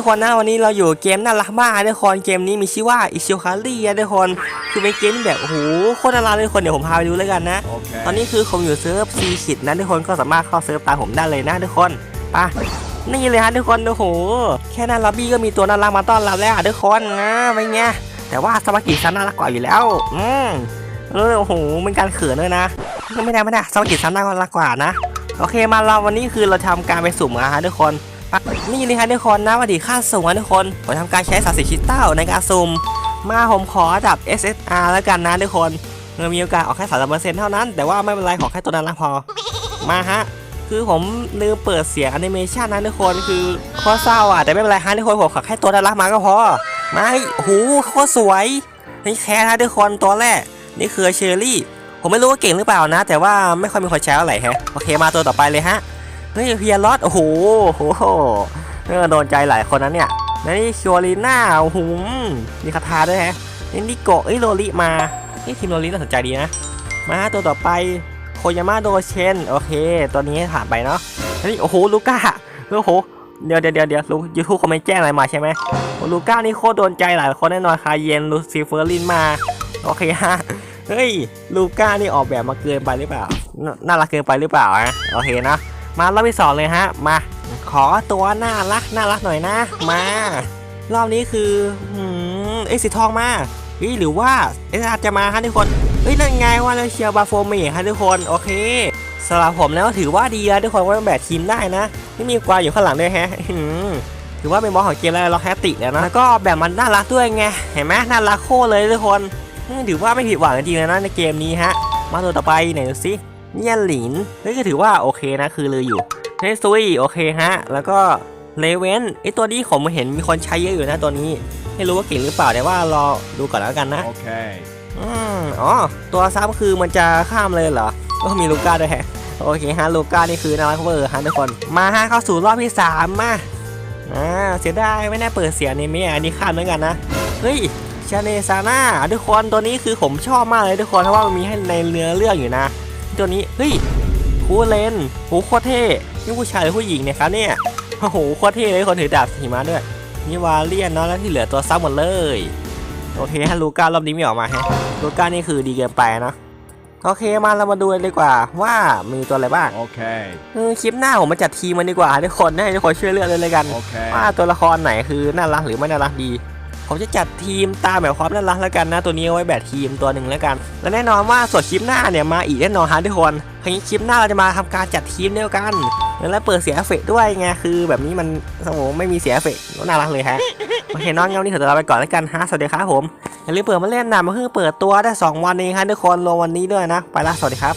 ทุกคนนะวันนี้เราอยู่เกมน่ารักมากนะทุกคนเกมนี้มีชื่อว่าอิชิคารีนะทุกคนคือเป็นเกมที่แบบโอ้โหโคตรน่ารักเลยทุกคนเดี๋ยวผมพาไปดูแล้วกันนะ ตอนนี้คือผมอยู่เซิร์ฟซีคิดนะทุกคนก็สามารถเข้าเซิร์ฟตามผมได้เลยนะทุกคนไปนี่เลยฮะทุกคนโอ้โหแค่หนั้นล็อบบี้ก็มีตัวน่ารักมาต้อนรับแล้วอะทุกคนนะเป็นไงแต่ว่าสมากิซันน่ารักกว่าอยู่แล้วอืมเออโอ้โหเป็นการเขินเลยนะไม่ได้ไม่ได้สมากิซันน่ารักกว่านะโอเคมาเราวันนี้คือเราทำการไปสุ่มอะฮะทุกคน นี่เลยครับทุกคนนะวันดีค่าสุ่มนะทุกคนผมทำการใช้สารสีชิตเต้าในการสุ่มมาผมขอระดับ SSR แล้วกันนะทุกคนเงินมีโอกาสออกแค่สามเปอร์เซ็นต์เท่านั้น แต่ว่าไม่เป็นไรขอแค่ตัวนั้นละพอ มาฮะ คือผมลืมเปิดเสียงแอนิเมชันนะทุกคนคือข้อเศร้าอะแต่ไม่เป็นไรฮะทุกคนผมขอแค่ตัวนั้นละมาก็พอไม่หูโคตรสวยนี่แค่นะทุกคนตัวแรกนี่คือเชอรี่ ผมไม่รู้ว่าเก่งหรือเปล่านะ แต่ว่าไม่ค่อยมีคนใช้เท่าไหร่แฮะโอเคมาตัวต่อไปเลยฮะ เฮ้ยเพียร์ลอดโอ้โหโอ้โหเออโดนใจหลายคนนั้นเนี่ยนี่ชัวรีน่าโอ้โหมีคาถาด้วยแฮะนี่นิโกะเอ้ยโรลิมานี่ทีมโรลิน่าสนใจดีนะ มาตัวต่อไปโคยาม่าโดเชนโอเค ตัวนี้ผ่านไปเนาะเฮ้ยโอ้โหลูก้าโอ้โหเดี๋ยวเดี๋ยวเดี๋ยวเดี๋ยวยูทูบเขาไม่แจ้งอะไรมาใช่ไหมโอลูก้านี่โคตรโดนใจหลายคนแน่นอนคาเยนลูซิเฟอร์ลินมา โอเคฮะ เฮ้ย ลูก้านี่ออกแบบมาเกินไปหรือเปล่า น่ารักเกินไปหรือเปล่าอะโอเคนะ มารอบที่สองเลยฮะ มา ขอตัวน่ารักน่ารักหน่อยนะ มา รอบนี้คือเอ้ยสีทองมาเฮ้ยหรือว่าเอสอาจจะมาฮะทุกคนเฮ้ยนั่นไงว่าเราเชียร์บาโฟเมฮะทุกคนโอเคสำหรับผมแล้วถือว่าดีแล้วทุกคนว่าแบททีมได้นะไม่มีกวาอยู่ข้างหลังด้วยแฮะถือว่าเป็นบอสของเกมแล้วเราแฮตติแล้วนะแล้วก็แบบมันน่ารักด้วยไงเห็นไหมน่ารักโคเลยทุกคนถือว่าไม่ผิดหวังจริงๆเลยนะในเกมนี้ฮะ มาตัวต่อไปไหนดูสิ เนียนหลินนี่ก็ถือว่าโอเคนะคือเลยอยู่เฮซุยโอเคฮะ แล้วก็เลเวนไอตัวนี้ผมเห็นมีคนใช้เยอะอยู่นะตัวนี้ไม่รู้ว่าเก่งหรือเปล่าแต่ว่ารอดูก่อนแล้วกันนะ Okay. อืมอ๋อตัวซับคือมันจะข้ามเลยเหรอก็มีลูก้าด้วยแฮะโอเคฮะลูก้านี่คือน่ารักเวอร์ฮะทุกคนมาฮะเข้าสู่รอบที่สามมาอ่าเสียดายไม่ได้เปิดเสียงในเมียอันนี้ข้ามเหมือนกันนะเฮ้ยชาเนซาน่าทุกคนตัวนี้คือผมชอบมากเลยทุกคนเพราะว่ามันมีให้ในเนื้อเรื่องอยู่นะ ตัวนี้ เฮ้ยคูเลนโหโคตรเท่นี่ผู้ชายหรือผู้หญิงเนี่ยครับเนี่ยโอ้โหโคตรเท่เลยคนถือดาบหิมะด้วยนี่วาเลียนเนาะแล้วที่เหลือตัวซับหมดเลยโอเคฮะลูก้ารอบนี้ไม่ออกมาฮะลูก้านี่คือดีเกินไปเนาะโอเคมาเรามาดูเลยดีกว่าว่ามีตัวอะไรบ้าง Okay. เออคลิปหน้าผมมาจัดทีมมันดีกว่าทุกคนให้ทุกคนช่วยเลือกเลยเลยกัน Okay. ว่าตัวละครไหนคือน่ารักหรือไม่น่ารักดี ผมจะจัดทีมตามแบบความน่ารักแล้วกันนะตัวนี้เอาไว้แบบทีมตัวหนึ่งแล้วกัน และแน่นอนว่าส่วนคลิปหน้าเนี่ยมาอีกแน่นอนฮะทุกคนครั้งนี้คลิปหน้าเราจะมาทำการจัดทีมเดียวกันแล้วเปิดเสียเอฟเฟกต์ด้วยไงคือแบบนี้มันโอ้โหไม่มีเสียเอฟเฟกต์น่ารักเลยฮะโอเคน้องเงานี่ขอตัวลาไปก่อนแล้วกันฮะสวัสดีครับผมอย่าลืมเปิดมาเล่นนะมาเพิ่งเปิดตัวได้ 2 วันเองฮะทุกคนรวมวันนี้ด้วยนะ ไปละสวัสดีครับ